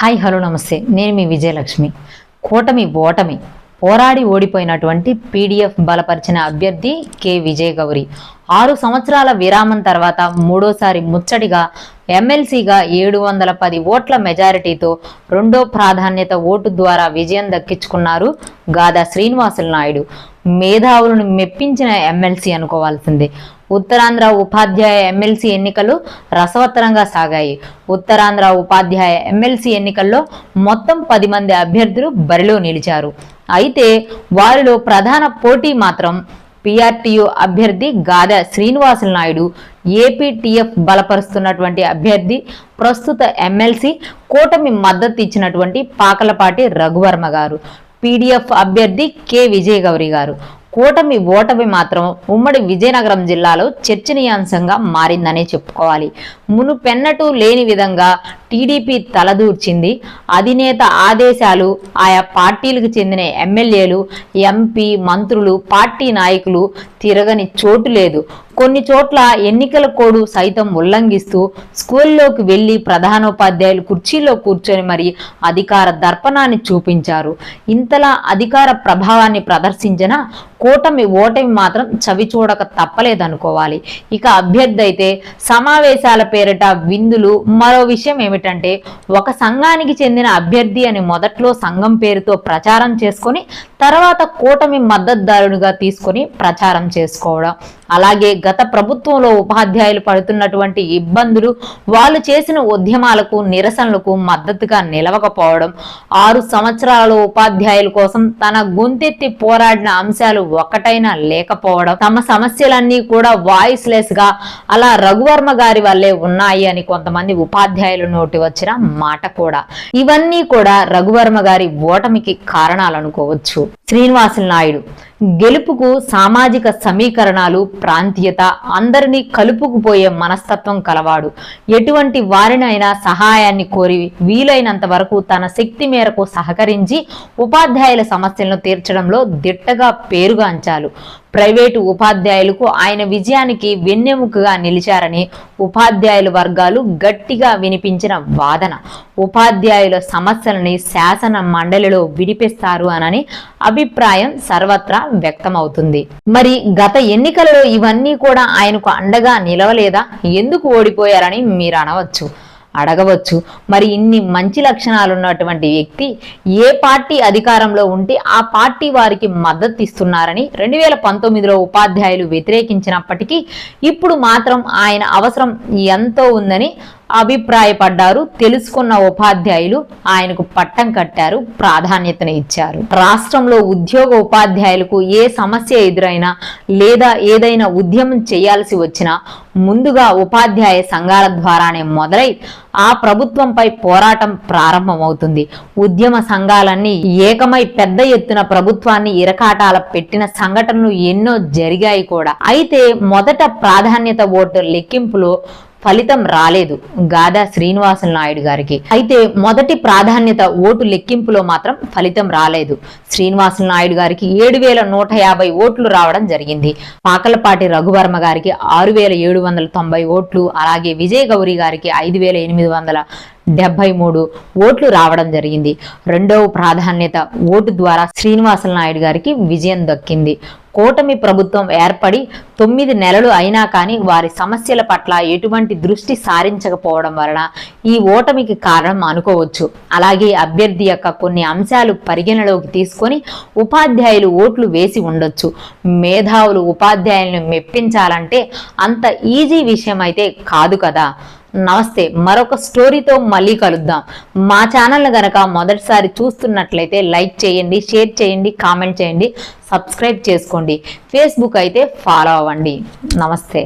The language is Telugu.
హాయ్ హలో నమస్తే. నేను మీ విజయలక్ష్మి. కూటమి ఓటమి. పోరాడి ఓడిపోయినటువంటి పీడిఎఫ్ బలపరిచిన అభ్యర్థి కె. విజయ గౌరి ఆరు సంవత్సరాల విరామం తర్వాత మూడోసారి ముచ్చటిగా ఎమ్మెల్సీగా ఏడు వందల పది ఓట్ల మెజారిటీతో రెండో ప్రాధాన్యత ఓటు ద్వారా విజయం దక్కించుకున్నారు గాదా శ్రీనివాసులు నాయుడు. మేధావులను మెప్పించిన ఎమ్మెల్సీ అనుకోవాల్సిందే. ఉత్తరాంధ్ర ఉపాధ్యాయ ఎమ్మెల్సీ ఎన్నికలు రసవత్తరంగా సాగాయి. ఉత్తరాంధ్ర ఉపాధ్యాయ ఎమ్మెల్సీ ఎన్నికల్లో మొత్తం పది మంది అభ్యర్థులు బరిలో నిలిచారు. అయితే వారిలో ప్రధాన పోటీ మాత్రం పిఆర్టీయు అభ్యర్థి గాద శ్రీనివాసులు నాయుడు ఏపీటీఎఫ్ బలపరుస్తున్నటువంటి అభ్యర్థి ప్రస్తుత ఎమ్మెల్సీ కూటమి మద్దతు ఇచ్చినటువంటి పాకలపాటి రఘువర్మ గారు పీడిఎఫ్ అభ్యర్థి కె విజయగౌరి గారు. కూటమి ఓటమి మాత్రం ఉమ్మడి విజయనగరం జిల్లాలో చర్చనీయాంశంగా మారిందనే చెప్పుకోవాలి. మునుపెన్నటూ లేని విధంగా టీడీపీ తలదూర్చింది. అధినేత ఆదేశాలు ఆయా పార్టీలకు చెందిన ఎమ్మెల్యేలు ఎంపీ మంత్రులు పార్టీ నాయకులు తిరగని చోటు లేదు. కొన్ని చోట్ల ఎన్నికల కోడ్ సైతం ఉల్లంఘిస్తూ స్కూల్లోకి వెళ్ళి ప్రధానోపాధ్యాయులు కుర్చీలో కూర్చొని మరి అధికార దర్పణాన్ని చూపించారు. ఇంతలా అధికార ప్రభావాన్ని ప్రదర్శించిన కూటమి ఓటమి మాత్రం చవి చూడక తప్పలేదనుకోవాలి. ఇక అభ్యర్థి అయితే సమావేశాల పేరిట విందులు మరో విషయం ఏమిటంటే ఒక సంఘానికి చెందిన అభ్యర్థి అని మొదట్లో సంఘం పేరుతో ప్రచారం చేసుకొని తర్వాత కూటమి మద్దతుదారునిగా తీసుకొని ప్రచారం చేసుకోవడం. అలాగే గత ప్రభుత్వంలో ఉపాధ్యాయులు పడుతున్నటువంటి ఇబ్బందులు వాళ్ళు చేసిన ఉద్యమాలకు నిరసనలకు మద్దతుగా నిలవకపోవడం ఆరు సంవత్సరాల ఉపాధ్యాయుల కోసం తన గొంతెత్తి పోరాడిన అంశాలు ఒక్కటైనా లేకపోవడం తమ సమస్యలన్నీ కూడా వాయిస్ లెస్గా అలా రఘువర్మ గారి వల్లే ఉన్నాయి అని కొంతమంది ఉపాధ్యాయులు నోటి వచ్చిన మాట కూడా. ఇవన్నీ కూడా రఘువర్మ గారి ఓటమికి కారణాలనుకోవచ్చు శ్రీనివాసులు నాయుడు. గెలుపుకు సామాజిక సమీకరణాలు ప్రాంతీయత అందరినీ కలుపుకుపోయే మనస్తత్వం కలవాడు. ఎటువంటి వారినైనా సహాయాన్ని కోరి వీలైనంత వరకు తన శక్తి మేరకు సహకరించి ఉపాధ్యాయుల సమస్యలను తీర్చడంలో దిట్టగా పేరుగాంచాలు ప్రైవేటు ఉపాధ్యాయులకు ఆయన విజయానికి వెన్నెముకగా నిలిచారని ఉపాధ్యాయుల వర్గాలు గట్టిగా వినిపించిన వాదన. ఉపాధ్యాయుల సమస్యలని శాసన మండలిలో విడిపిస్తారు అనని అభిప్రాయం సర్వత్రా వ్యక్తమవుతుంది. మరి గత ఎన్నికలలో ఇవన్నీ కూడా ఆయనకు అండగా నిలవలేదా? ఎందుకు ఓడిపోయారని మీరు అనవచ్చు. అడగవచ్చు. మరి ఇన్ని మంచి లక్షణాలు ఉన్నటువంటి వ్యక్తి ఏ పార్టీ అధికారంలో ఉంటే ఆ పార్టీ వారికి మద్దతు ఇస్తున్నారని రెండు వేల పంతొమ్మిదిలో ఉపాధ్యాయులు వ్యతిరేకించినప్పటికీ ఇప్పుడు మాత్రం ఆయన అవసరం ఎంతో ఉందని అభిప్రాయపడ్డారు. తెలుసుకున్న ఉపాధ్యాయులు ఆయనకు పట్టం కట్టారు ప్రాధాన్యతను ఇచ్చారు. రాష్ట్రంలో ఉద్యోగ ఉపాధ్యాయులకు ఏ సమస్య ఎదురైనా లేదా ఏదైనా ఉద్యమం చేయాల్సి వచ్చినా ముందుగా ఉపాధ్యాయ సంఘాల ద్వారానే మొదలై ఆ ప్రభుత్వంపై పోరాటం ప్రారంభమవుతుంది. ఉద్యమ సంఘాలన్నీ ఏకమై పెద్ద ఎత్తున ప్రభుత్వాన్ని ఇరకాటాల పెట్టిన సంఘటనలు ఎన్నో జరిగాయి కూడా. అయితే మొదట ప్రాధాన్యత ఓటు లెక్కింపులో ఫలితం రాలేదు గాదా శ్రీనివాసులు నాయుడు గారికి. అయితే మొదటి ప్రాధాన్యత ఓటు లెక్కింపులో మాత్రం ఫలితం రాలేదు. శ్రీనివాసులు నాయుడు గారికి ఏడు వేల నూట యాభై ఓట్లు రావడం జరిగింది. పాకలపాటి రఘువర్మ గారికి ఆరు వేల ఏడు వందల తొంభై ఓట్లు అలాగే విజయ్ గౌరి గారికి ఐదు వేల ఎనిమిది వందల డెబ్బై మూడు ఓట్లు రావడం జరిగింది. రెండవ ప్రాధాన్యత ఓటు ద్వారా శ్రీనివాసన్ నాయుడు గారికి విజయం దక్కింది. కూటమి ప్రభుత్వం ఏర్పడి తొమ్మిది నెలలు అయినా కానీ వారి సమస్యల పట్ల ఎటువంటి దృష్టి సారించకపోవడం వలన ఈ ఓటమికి కారణం అనుకోవచ్చు. అలాగే అభ్యర్థి యొక్క కొన్ని అంశాలు పరిగణలోకి తీసుకొని ఉపాధ్యాయులు ఓట్లు వేసి ఉండొచ్చు. మేధావులు ఉపాధ్యాయులను మెప్పించాలంటే అంత ఈజీ విషయం అయితే కాదు కదా. నమస్తే మరొక స్టోరీతో మళ్ళీ కలుద్దాం. మా ఛానల్ గనక మొదటిసారి చూస్తున్నట్లయితే లైక్ చేయండి షేర్ చేయండి కామెంట్ చేయండి సబ్స్క్రైబ్ చేసుకోండి. ఫేస్బుక్ అయితే ఫాలో అవ్వండి. నమస్తే.